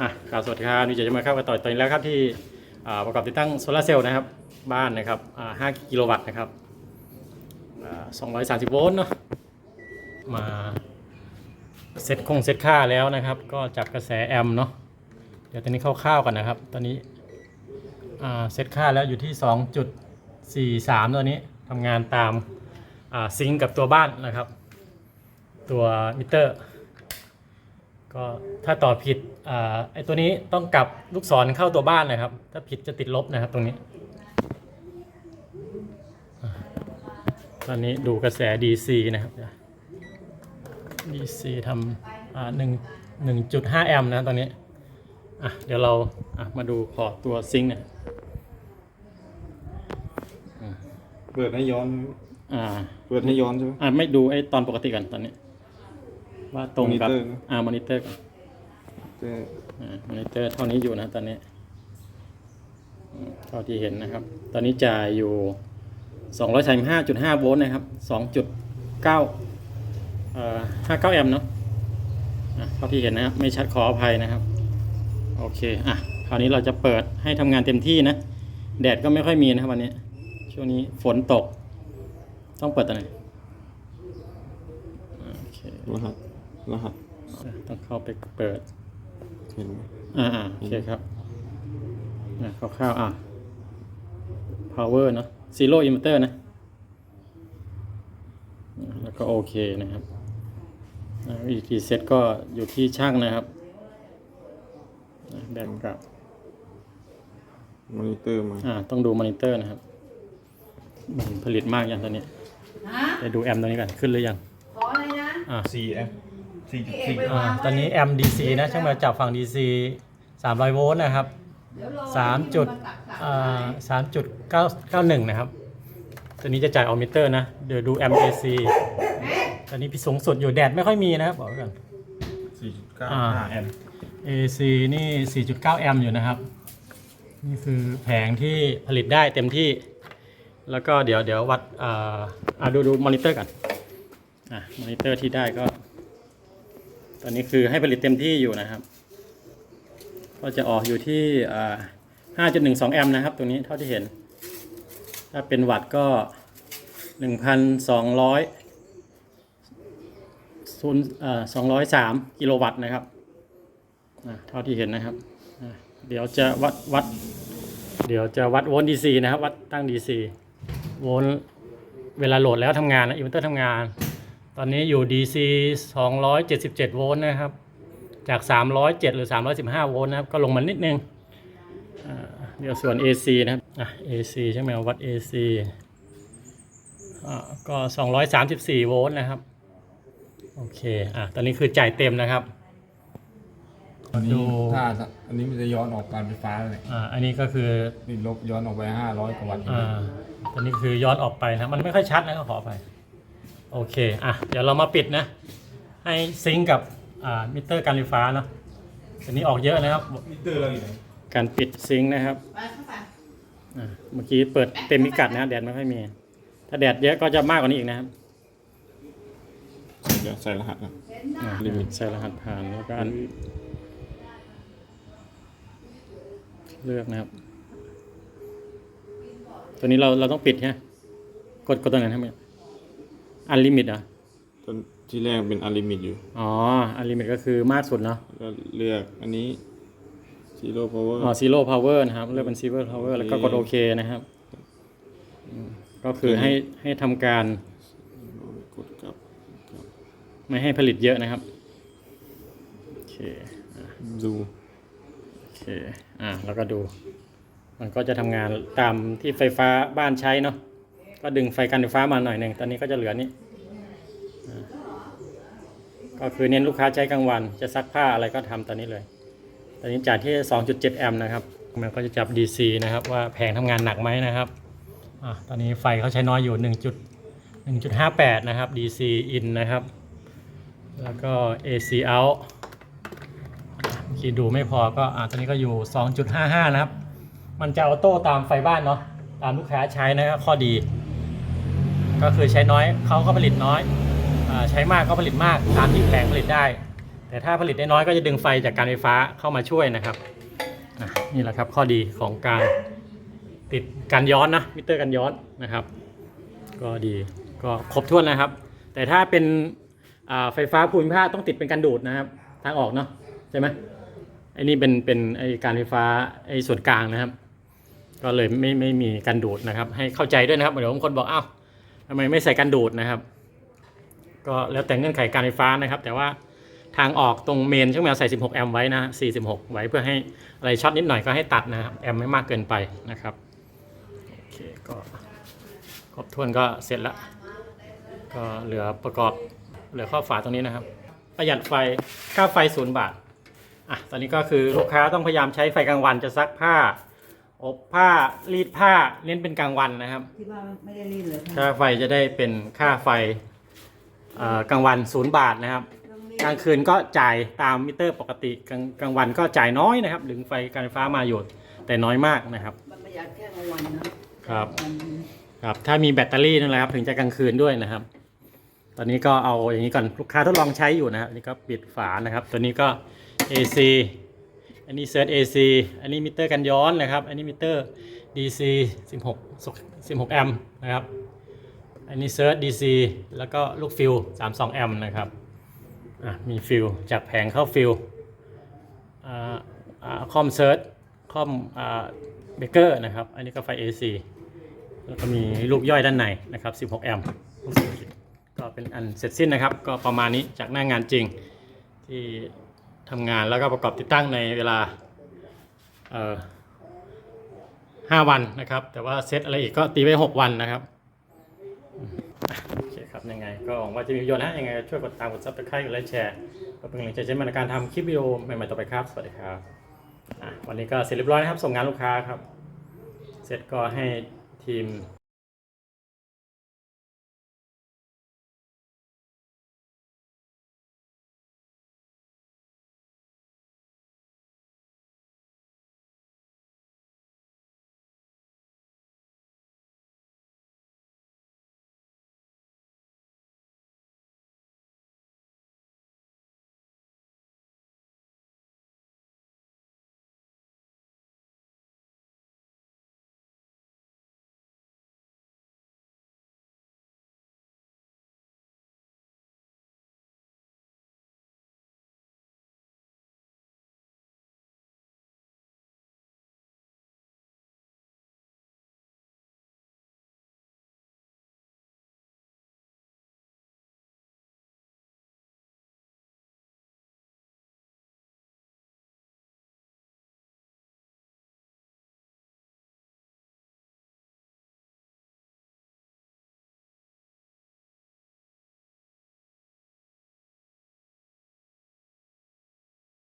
อะครับสวัสดีครับนี่จะมาเข้ากันต่อตอนนี้แล้วครับที่ประกอบติดตั้งโซลาร์เซลล์นะครับ บ้านนะครับอ่า5กิโลวัตต์นะครับอ่า230โวลต์เนาะมาเซตคงเซตค่าแล้วนะครับ ก็จับกระแสแอมป์เนาะเดี๋ยวตอนนี้คร่าวๆกันนะครับ ตอนนี้เซตค่าแล้วอยู่ที่2.43ตัวนี้ทำงานตามซิงกับตัวบ้านนะครับ ตัวมิเตอร์ ก็ถ้าต่อผิดอ่าไอตัวนี้ต้องกลับลูกศรเข้าตัวบ้านนะครับ ถ้าผิดจะติดลบนะครับตรงนี้อ่าตอนนี้ดูกระแส DC นะครับ DC ทำอ่าหนึ่งหนึ่งจุดห้าแอมป์นะตอนนี้อะเดี๋ยวเราอะมาดูพอร์ตตัวซิงค์เนี่ยเปิดให้ย้อน อ่า เปิดให้ย้อนใช่ไหมอ่าไม่ดูไอตอนปกติก่อนตอนนี้ ว่าตรงกับมอนิเตอร์นะ อ่ามอนิเตอร์ก่อนแต่อ่ามอนิเตอร์เท่านี้อยู่นะตอนนี้อืมเท่าที่เห็นนะครับ ตอนนี้จ่ายอยู่235.5โวลต์นะครับ2.9เอ่อ59แอมป์เนาะอะเท่าที่เห็นนะครับ ไม่ชัดขออภัยนะครับ โอเค อะ คราวนี้เราจะเปิดให้ทำงานเต็มที่นะ แดดก็ไม่ค่อยมีนะครับวันนี้ ช่วงนี้ฝนตก ต้องเปิดตัวไหนโอเค รหัส รหัสต้องเข้าไปเปิดเห็นไหมอ่าอ่าโอเคครับอะคร่าวๆอะ power เนอะ zero emitter นะอะแล้วก็โอเคนะครับอะวิธีเซตก็อยู่ที่ช่างนะครับอะแบกกลับมอนิเตอร์มา อ่า ต้องดูมอนิเตอร์นะครับมันผลิตมากอย่างตอนนี้ฮะไปดูแอมตัวนี้กันขึ้นหรือยัง ขออะไรนะ อ่า4 แอม4.4พี่เอกไปอ่าวางตอนนี้แอม DC นะช่างมาจับฝั่ง DC 300โวลต์นะครับเดี๋ยวรอสามจุดนตักตักอ่าสามจุดเก้าเก้าหนึ่งนะครับ ตัวนี้จะจ่ายออมิเตอร์นะ เดี๋ยวดู MAC ตอนนี้พี่สูงสุดอยู่แดดไม่ค่อยมีนะครับบอกไว้ก่อนอ่า4.95แอม AC นี่ 4.9 แอมป์อยู่นะครับ นี่คือแผงที่ผลิตได้เต็มที่ แล้วก็เดี๋ยวเดี๋ยววัดอ่าอ่าดูดูมอนิเตอร์กันอะมอนิเตอร์ที่ได้ก็ต อนนี้คือให้ผลิตเต็มที่อยู่นะครับ ก็จะออกอยู่ที่อ่า5.12แอมป์นะครับตัวนี้เท่าที่เห็น ถ้าเป็นวัตต์ก็1,200ศูนย์อ่า203กิโลวัตต์นะครับเท่าที่เห็นนะครับ เดี๋ยวจะวัดวัด เดี๋ยวจะวัดโวลต์ DC นะครับ วัดตั้ง DC โวลต์เวลาโหลดแล้วทำงานนะอินเวอร์เตอร์ทำงาน ตอนนี้อยู่ DC 277 โวลต์นะครับ จาก 307 หรือ 315 โวลต์นะครับ ก็ลงมานิดนึงอ่าเดี๋ยวส่วน AC นะครับอะ AC ใช่ไหมวัด AC อ่าก็ 234 โวลต์นะครับ โอเค อะ ตอนนี้คือจ่ายเต็มนะครับ อันดูนี้ถ้าอันนี้มันจะย้อนออกการไฟฟ้าเลยอ่าอันนี้ก็คือ นี่ลบย้อนออกไป500กว่าวัตต์อ่าอันนี้คือย้อนออกไปนะมันไม่ค่อยชัดนะก็ขอไป โอเค อะ เดี๋ยวเรามาปิดนะ ให้ซิงก์กับอ่ามิเตอร์การไฟฟ้าเนาะอันนี้ออกเยอะนะครับ มิเตอร์เราอยู่ไหน การปิดซิงค์นะครับไปเข้าไปอ่าเมื่อกี้เปิดเต็มพิกัดนะแดดไม่ค่อยมี ถ้าแดดเยอะก็จะมากกว่านี้อีกนะครับเดี๋ยวใส่รหัสนะเห็นหน้าอ่าลิมิตใส่รหัสผ่านแล้วก็อันเลือกนะครับ ตัวนี้เราเราต้องปิดใช่ไหมกดกดตัวไหนทำไม อันลิมิตอะตอนที่แรกเป็นอลิมิตอยู่ อ๋อ อันลิมิตก็คือมากสุดเนาะแล้วเลือกอันนี้ Zero Power อ๋อ zero power นะครับ เลือกเป็น zero power แล้วก็กดโอเคนะครับอืมก็คือให้ให้ทำการกดกลับไม่ให้ผลิตเยอะนะครับ โอเค ดูโอเค อ่าแล้วก็ดู มันก็จะทำงานตามที่ไฟฟ้าบ้านใช้เนาะ ก็ดึงไฟการไฟฟ้ามาหน่อยหนึ่งตอนนี้ก็จะเหลือนี่อ่าก็คือเน้นลูกค้าใช้กลางวัน จะซักผ้าอะไรก็ทำตอนนี้เลย ตอนนี้จ่ายที่ 2.7 แอมป์นะครับ มันก็จะจับ DC นะครับ ว่าแผงทำงานหนักไหมนะครับอตอนนี้ไฟเขาใช้น้อยอยู่ 1. 1.58 นะครับ DC in นะครับ แล้วก็ AC out คีย์ดูไม่พอก็อ่าตอนนี้ก็อยู่ 2.55 นะครับ มันจะออโต้ตามไฟบ้านเนาะ ตามลูกค้าใช้นะครับข้อดี ก็คือใช้น้อยเขาก็ผลิตน้อยอใช้มากก็ผลิตมากตามที่แผงผลิตได้ แต่ถ้าผลิตได้น้อยก็จะดึงไฟจากการไฟฟ้าเข้ามาช่วยนะครับนี่แหละครับข้อดีของการติดการย้อนนะมิเตอร์การย้อนนะครับ ก็ดีก็ครบถ้วนนะครับ แต่ถ้าเป็นไฟฟ้าภูมิภาคต้องติดเป็นการดูดนะครับทางออกเนาะใช่ไหมไอ้นี่เป็นเป็นไอการไฟฟ้าไอส่วนกลางนะครับ ก็เลยไม่ไม่มีการดูดนะครับ ให้เข้าใจด้วยนะครับเดี๋ยวบางคนบอกอ้าว ทำไมไม่ใส่การดูดนะครับ ก็แล้วแต่เงื่อนไขการไฟฟ้านะครับ แต่ว่าทางออกตรงเมนช่างแมวใส่ 16 แอมป์ไว้นะ 46 ไว้เพื่อให้อะไรช็อตนิดหน่อยก็ให้ตัดนะครับ แอมป์ไม่มากเกินไปนะครับ โอเคก็ครบถ้วนก็เสร็จแล้วก็เหลือประกอบเหลือข้อฝาตรงนี้นะครับ ประหยัดไฟค่าไฟศูนย์บาทอะตอนนี้ก็คือลูกค้าต้องพยายามใช้ไฟกลางวันจะซักผ้า อบผ้ารีดผ้าเน้นเป็นกลางวันนะครับ ที่ว่าไม่ได้รีดเลยค่าไฟจะได้เป็นค่าไฟเอ่อกลางวันศูนย์บาทนะครับ กลางคืนก็จ่ายตามมิเตอร์ปกติกลางกลางวันก็จ่ายน้อยนะครับ ดึงไฟการไฟฟ้ามาอยู่แต่น้อยมากนะครับ มันประหยัดแค่กลางวันนะครับวันครับถ้ามีแบตเตอรี่นั่นแหละครับถึงจะกลางคืนด้วยนะครับ ตอนนี้ก็เอาอย่างนี้ก่อนลูกค้าทดลองใช้อยู่นะครับอันนี้ก็ปิดฝานะครับ ตัวนี้ก็ AC อันนี้เซิร์ช AC อันนี้มิเตอร์กันย้อนนะครับ อันนี้มิเตอร์ DC 16 16 แอมป์นะครับ อันนี้เซิร์ช DC แล้วก็ลูกฟิล32 แอมป์นะครับ อะมีฟิลจากแผงเข้าฟิลอ่าอ่าคอมเซิร์ชคอมอ่าเบเกอร์นะครับ อันนี้ก็ไฟ AC แล้วก็มีลูกย่อยด้านในนะครับ 16 แอมป์ก็เป็นอันเสร็จสิ้นนะครับ ก็ประมาณนี้จากหน้างานจริงที่ ทำงานแล้วก็ประกอบติดตั้งในเวลาเอ่อ5วันนะครับ แต่ว่าเซตอะไรอีกก็ตีไว้ 6 วันนะครับโอเคครับยังไง ก็หวังว่าจะมีประโยชน์นะยังไงช่วยกดตามกดซับสไครต์กดไลค์แชร์ก็เป็นกำลังใจใช้ในการทำคลิปวิดีโอใหม่ๆต่อไปครับ สวัสดีครับวันนี้ก็เสร็จเรียบร้อยนะครับ ส่งงานลูกค้าครับ เสร็จก็ให้ทีม